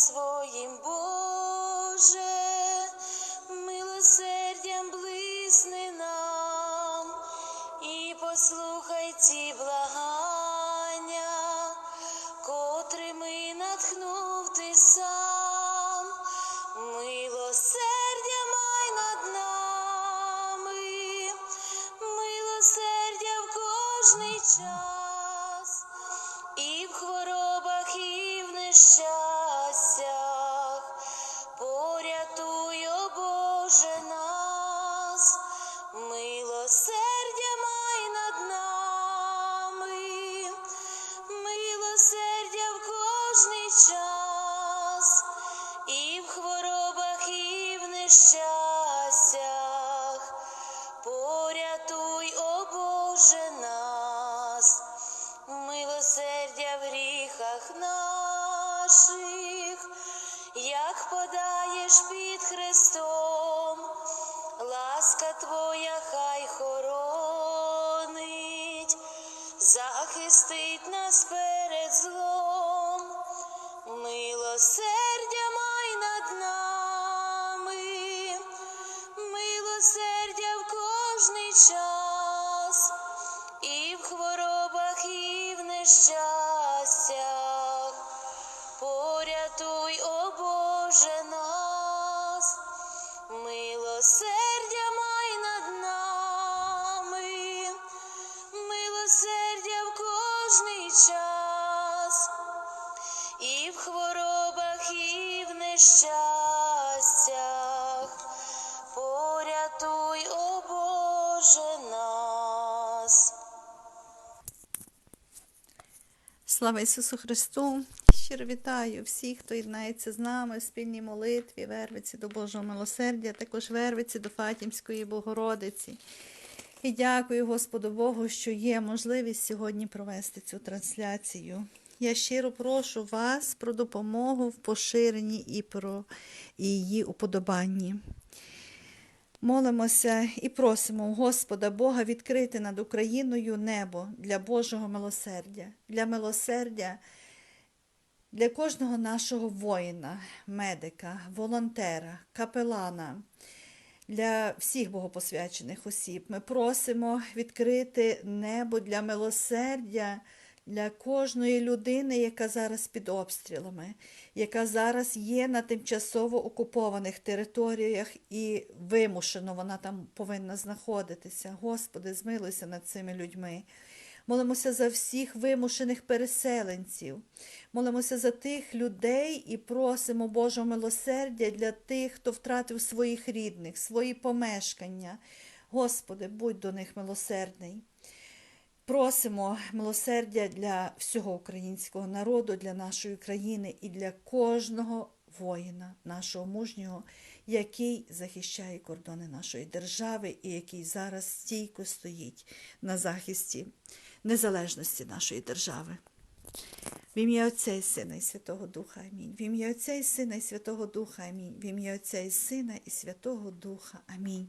своїм, Боже, і Слава Ісусу Христу! Щиро вітаю всіх, хто єднається з нами в спільній молитві, вервиці до Божого милосердя, також вервиці до Фатімської Богородиці. І дякую Господу Богу, що є можливість сьогодні провести цю трансляцію. Я щиро прошу вас про допомогу в поширенні і про її уподобанні. Молимося і просимо Господа Бога відкрити над Україною небо для Божого милосердя, для милосердя для кожного нашого воїна, медика, волонтера, капелана, для всіх богопосвячених осіб. Ми просимо відкрити небо для милосердя для кожної людини, яка зараз під обстрілами, яка зараз є на тимчасово окупованих територіях і вимушено вона там повинна знаходитися. Господи, змилуйся над цими людьми. Молимося за всіх вимушених переселенців, молимося за тих людей і просимо Божого милосердя для тих, хто втратив своїх рідних, свої помешкання. Господи, будь до них милосердний. Просимо милосердя для всього українського народу, для нашої країни і для кожного воїна, нашого мужнього, який захищає кордони нашої держави і який зараз стійко стоїть на захисті незалежності нашої держави. В ім'я Отця і Сина і Святого Духа Амінь. В ім'я Отця і Сина і Святого Духа Амінь. В ім'я Отця і Сина і Святого Духа Амінь.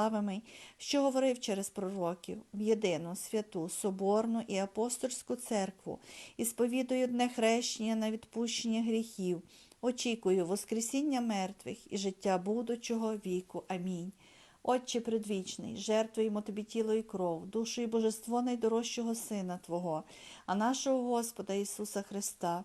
рівнославимий, що говорив через пророків, в єдину, святу, соборну і апостольську церкву, і сповідую одне хрещення на відпущення гріхів, очікую Воскресіння мертвих і життя будучого віку. Амінь. Отче предвічний, жертвуємо тобі тіло і кров, душу і божество найдорожчого Сина Твого, а нашого Господа Ісуса Христа,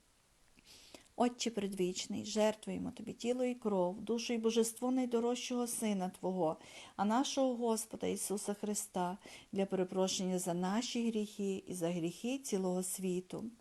Отче предвічний, жертвуємо Тобі тіло і кров, душу і божество найдорожчого Сина Твого, а нашого Господа Ісуса Христа для перепрошення за наші гріхи і за гріхи цілого світу.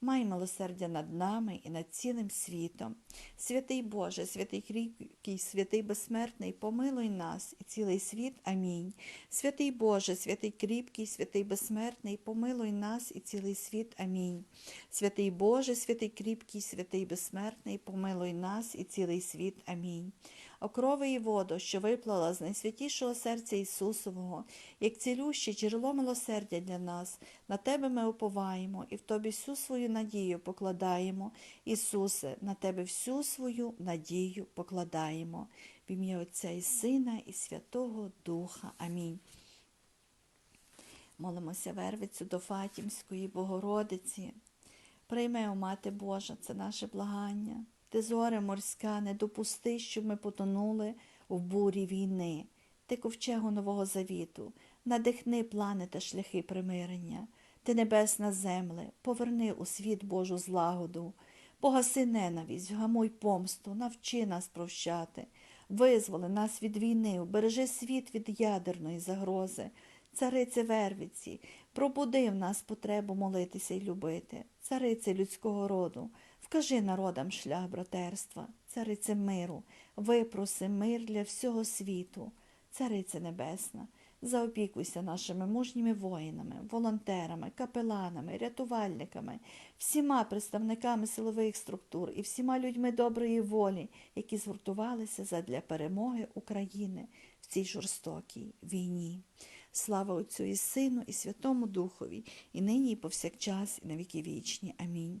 май милосердя над нами і над цілим світом. Святий Боже, святий кріпкий, святий безсмертний, помилуй нас і цілий світ. Амінь. Святий Боже, святий кріпкий, святий безсмертний, помилуй нас і цілий світ. Амінь. Святий Боже, святий кріпкий, святий безсмертний, помилуй нас і цілий світ. Амінь. Окрови і воду, що виплала з найсвятішого серця Ісусового, як цілюще джерело милосердя для нас, на Тебе ми уповаємо і в Тобі всю свою надію покладаємо. Ісусе, на Тебе всю свою надію покладаємо. В ім'я Отця і Сина, і Святого Духа. Амінь. Молимося Вервицю до Фатімської Богородиці. Прийми, о Мати Божа, це наше благання. Ти зоре морська, не допусти, щоб ми потонули в бурі війни. Ти ковчегу Нового Завіту, надихни плани та шляхи примирення. Ти небесна земле, поверни у світ Божу злагоду, погаси ненависть, вгамуй помсту, навчи нас прощати, визволи нас від війни, убережи світ від ядерної загрози. Царице Вервиці, пробуди в нас потребу молитися й любити, царице людського роду, вкажи народам шлях братерства, царице миру, випроси мир для всього світу, царице Небесна, заопікуйся нашими мужніми воїнами, волонтерами, капеланами, рятувальниками, всіма представниками силових структур і всіма людьми доброї волі, які згуртувалися задля перемоги України в цій жорстокій війні. Слава Отцю і Сину, і Святому Духові, і нині, і повсякчас, і на віки вічні. Амінь.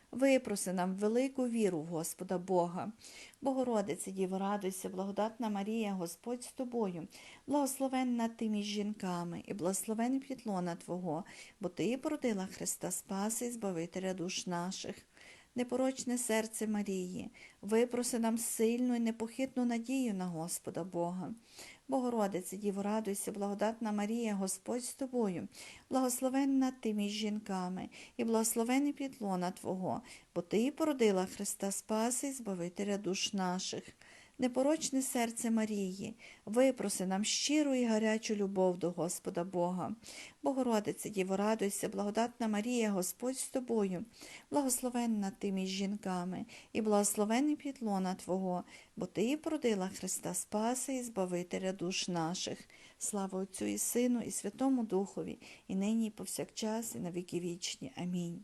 випроси нам велику віру в Господа Бога. Богородице, Діво, радуйся, благодатна Марія, Господь з тобою, благословенна ти між жінками, і благословен плітлона Твого, бо Ти породила Христа Спаси і Збавителя душ наших. Непорочне серце Марії, випроси нам сильну і непохитну надію на Господа Бога. Богородице, Діво, радуйся, благодатна Марія, Господь з тобою, благословенна ти між жінками, і благословений підлона Твого, бо Ти породила Христа Спаси і Збавителя душ наших. Непорочне серце Марії, випроси нам щиру і гарячу любов до Господа Бога. Богородице, Діво, радуйся, благодатна Марія, Господь з тобою, благословенна ти між жінками, і благословений підлона Твого, бо Ти породила Христа Спаси і Збавителя душ наших. Слава Отцю і Сину, і Святому Духові, і нині, і повсякчас, і на віки вічні. Амінь.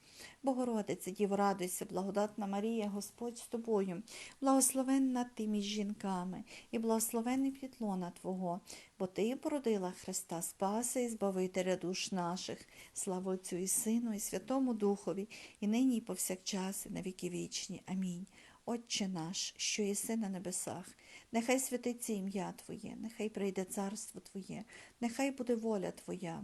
Богородице, Діво, радуйся, благодатна Марія, Господь з тобою, благословенна ти між жінками, і благословений плітлона Твого, бо Ти породила Христа Спаса і Збавителя душ наших, слава Отцю і Сину, і Святому Духові, і нині, і повсякчас, і на віки вічні. Амінь. Отче наш, що єси на небесах, нехай святиться ім'я Твоє, нехай прийде царство Твоє, нехай буде воля Твоя,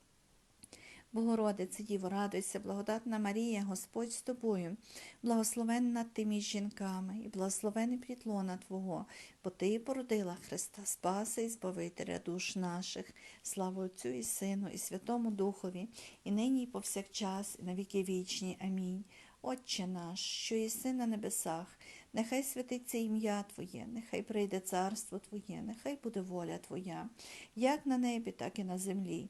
Богородице, Діво, радуйся, благодатна Марія, Господь з тобою, благословенна ти між жінками, і благословений плітлона Твого, бо Ти породила Христа Спаса і Збавителя душ наших, слава Отцю і Сину, і Святому Духові, і нині, і повсякчас, і на віки вічні. Амінь. Отче наш, що єси на небесах, нехай святиться ім'я Твоє, нехай прийде царство Твоє, нехай буде воля Твоя, як на небі, так і на землі.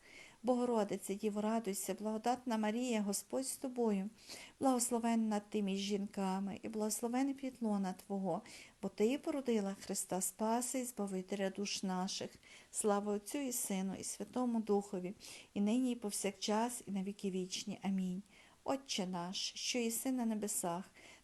Богородице, Діво, радуйся, благодатна Марія, Господь з тобою, благословенна ти між жінками, і благословений плітлона Твого, бо Ти породила Христа Спаси і Збавителя душ наших. Слава Отцю і Сину, і Святому Духові, і нині, і повсякчас, і на віки вічні. Амінь. Отче наш, що єси на небесах,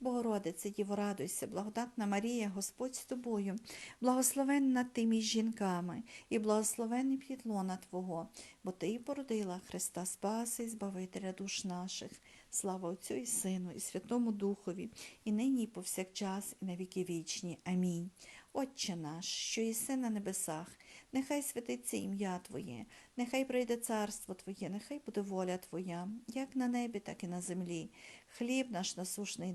Богородице, Діво, радуйся, благодатна Марія, Господь з тобою, благословенна ти між жінками, і благословений плітлона Твого, бо Ти породила Христа Спаси і Збавителя душ наших. Слава Отцю і Сину, і Святому Духові, і нині, і повсякчас, і на віки вічні. Амінь. Отче наш, що єси на небесах, нехай святиться ім'я Твоє, нехай прийде царство Твоє, нехай буде воля Твоя, як на небі, так і на землі. Хліб наш насушний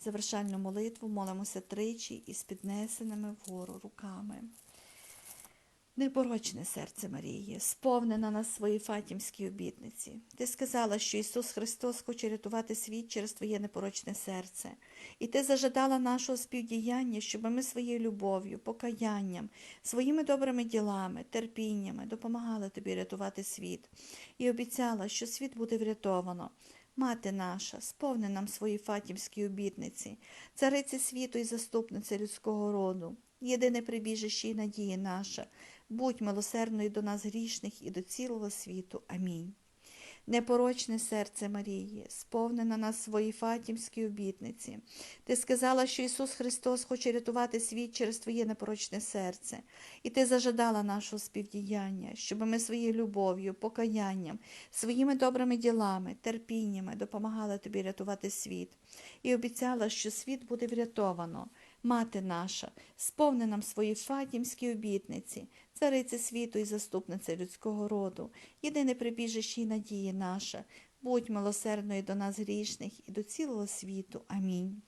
Завершальну молитву молимося тричі із піднесеними вгору руками. Непорочне серце Марії, сповнена на своїй фатімській обітниці. Ти сказала, що Ісус Христос хоче рятувати світ через Твоє непорочне серце, і ти зажадала нашого співдіяння, щоб ми своєю любов'ю, покаянням, своїми добрими ділами, терпіннями допомагали тобі рятувати світ, і обіцяла, що світ буде врятовано. Мати наша, сповни нам свої фатімські обітниці, цариці світу і заступниця людського роду, єдине прибіжище і надії наша, будь милосердною до нас грішних і до цілого світу. Амінь. Непорочне серце Марії, сповнена нас свої фатімські обітниці. Ти сказала, що Ісус Христос хоче рятувати світ через Твоє непорочне серце, і ти зажадала нашого співдіяння, щоб ми своєю любов'ю, покаянням, своїми добрими ділами, терпіннями допомагали тобі рятувати світ, і обіцяла, що світ буде врятовано. Мати наша, сповни нам свої фатімські обітниці, цариці світу і заступниця людського роду, єдине прибіжище і надії наша, будь милосердною до нас грішних і до цілого світу. Амінь.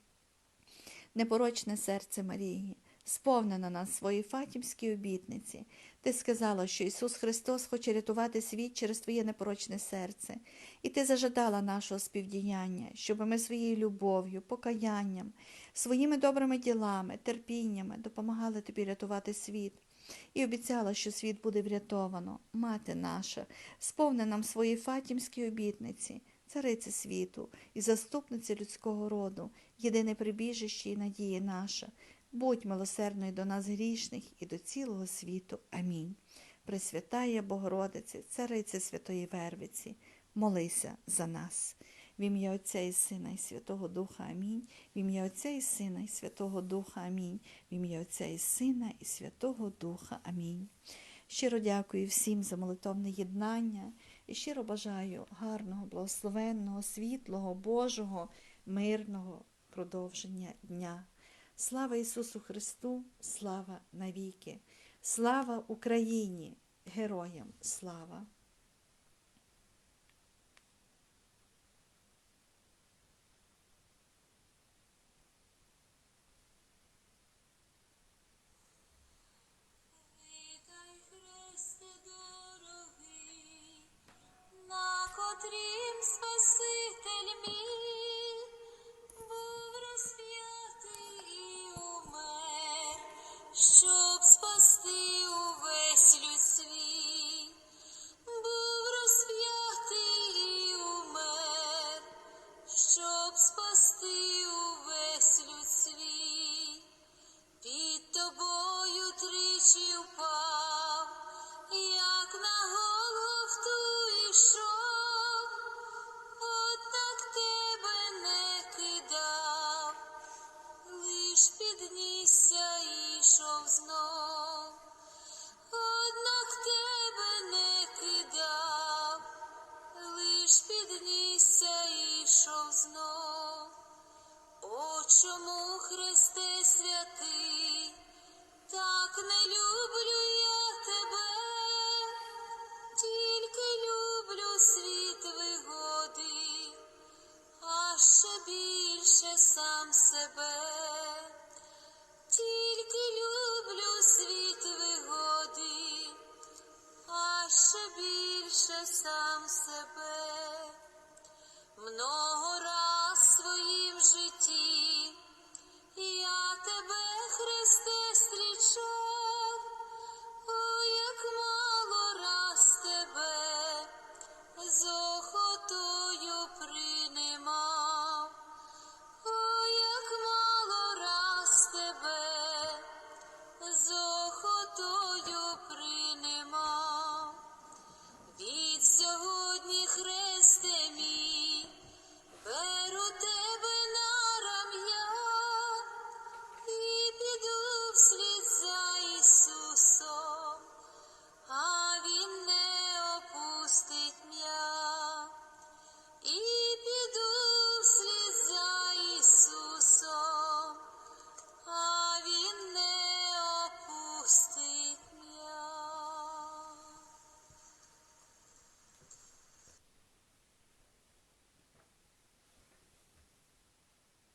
Непорочне серце Марії, сповнено нас свої фатімські обітниці. Ти сказала, що Ісус Христос хоче рятувати світ через Твоє непорочне серце, і ти зажадала нашого співдіяння, щоб ми своєю любов'ю, покаянням, своїми добрими ділами, терпіннями допомагали тобі рятувати світ. І обіцяла, що світ буде врятовано. Мати наша, сповни нам свої фатімські обітниці, цариці світу і заступниці людського роду, єдине прибіжище і надія наша. Будь милосердною до нас грішних і до цілого світу. Амінь. Пресвятає Богородице, Царице Святої Вервиці, молися за нас. В ім'я Отця і Сина і Святого Духа Амінь. В ім'я Отця і Сина і Святого Духа Амінь. В ім'я Отця і Сина і Святого Духа Амінь. Щиро дякую всім за молитовне єднання і щиро бажаю гарного, благословенного, світлого, Божого, мирного продовження дня. Слава Ісусу Христу, слава навіки, слава Україні, героям слава! Вітай, snow.